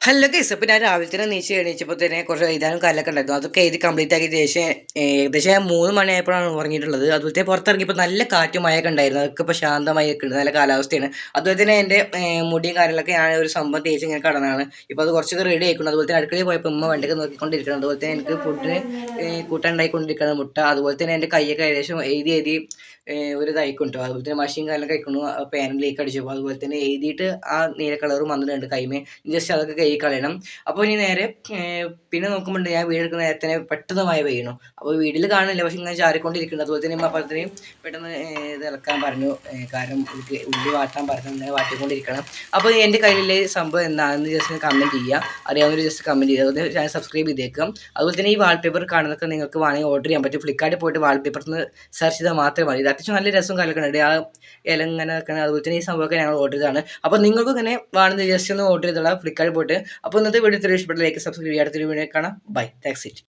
Hello case അപ്പോൾ ഞാൻ രാവിലെ തന്നെ നീച്ച് എണീച്ചപ്പോൾ തന്നെ കുറച്ച് എഴുതാനും കാര്യമൊക്കെ ഉണ്ടായിരുന്നു. അതൊക്കെ എഴുതി കംപ്ലീറ്റ് ആക്കി ശേഷം ഏകദേശം മൂന്ന് മണിയായപ്പോഴാണ് ഉറങ്ങിയിട്ടുള്ളത്. അതുപോലെ പുറത്തിറങ്ങിയപ്പോൾ നല്ല കാറ്റും മഴയൊക്കെ ഉണ്ടായിരുന്നു. അതൊക്കെ ഇപ്പോൾ ശാന്തമായി നിൽക്കുന്നത് നല്ല കാലാവസ്ഥയാണ്. അതുപോലെ തന്നെ എന്റെ മുടിയും കാര്യങ്ങളൊക്കെ ഞാൻ ഒരു സംഭവം തേച്ച് ഇങ്ങനെ കടന്നാണ്. ഇപ്പോൾ അത് കുറച്ചൊക്കെ റെഡി ആയിക്കുന്നു അതുപോലെ തന്നെ അടുക്കളയിൽ പോയപ്പോൾ ഉമ്മ വണ്ടിയൊക്കെ നോക്കിക്കൊണ്ടിരിക്കണം അതുപോലെ തന്നെ എനിക്ക് ഫുഡിന് കൂട്ടാൻ ഉണ്ടായിക്കൊണ്ടിരിക്കണം മുട്ട. അതുപോലെ തന്നെ എന്റെ കൈയൊക്കെ ഏകദേശം എഴുതി എഴുതി ഒരു തൈക്കുണ്ടോ അതുപോലെ തന്നെ മഷീൻ കാര്യങ്ങളൊക്കെ കഴിക്കുന്നു പാനിലേക്ക് അടിച്ചു അതുപോലെ തന്നെ എഴുതിയിട്ട് ആ നീല കളറും വന്നിട്ടുണ്ട് കൈമേ. ജസ്റ്റ് അതൊക്കെ കൈ കളയണം. അപ്പോൾ ഇനി നേരെ പിന്നെ നോക്കുമ്പോൾ ഞാൻ വീടെടുക്കുന്ന നേരത്തെ പെട്ടെന്ന് മഴ പെയ്യണം അപ്പോൾ വീട്ടിൽ കാണില്ല പക്ഷെ ഇങ്ങനെ ചാരിക്കൊണ്ടിരിക്കുന്നു അതുപോലെ തന്നെ അപ്പോഴത്തേനും പെട്ടെന്ന് ഇത് ഇറക്കാൻ പറഞ്ഞു. കാരണം ഉള്ളി വാട്ടാൻ പറഞ്ഞു. ഇങ്ങനെ വാട്ടിക്കൊണ്ടിരിക്കണം. അപ്പോൾ എന്റെ കയ്യിലെ സംഭവം എന്താണെന്ന് ജസ്റ്റ് കമന്റ് ചെയ്യുക അറിയാവുന്നവർ ജസ്റ്റ് കമന്റ് ചെയ്യുക അതുപോലെ ചാനൽ സബ്സ്ക്രൈബ് ചെയ്തേക്കാം. അതുപോലെ തന്നെ ഈ വാൾപേപ്പർ കാണുന്നതൊക്കെ നിങ്ങൾക്ക് വേണമെങ്കിൽ ഓർഡർ ചെയ്യാൻ പറ്റും ഫ്ലിപ്കാർട്ടിൽ പോയിട്ട് വാൾപേപ്പർ സെർച്ച് ചെയ്താൽ മാത്രമേ മതി. അത്യാവശ്യം നല്ല രസം കലക്കുന്നുണ്ട് ആ ഇല ഇങ്ങനെ വെക്കണം അതുപോലെ തന്നെ ഈ സംഭവമൊക്കെ ഞങ്ങൾ ഓർഡർ ചെയ്തതാണ്. അപ്പോൾ നിങ്ങൾക്കും ഇങ്ങനെ വേണമെന്ന് ജസ്റ്റ് ഒന്ന് ഓർഡർ ചെയ്തോളാം. ഫ്ലിപ്കാർട്ടിൽ പോയിട്ട് അപ്പോൾ ഇന്നത്തെ വീഡിയോ ഇത്ര ഇഷ്ടപ്പെട്ട ലൈക്ക് സബ്സ്ക്രൈബ് ചെയ്യാത്ത വീഡിയോ കാണാം. Bye thanks it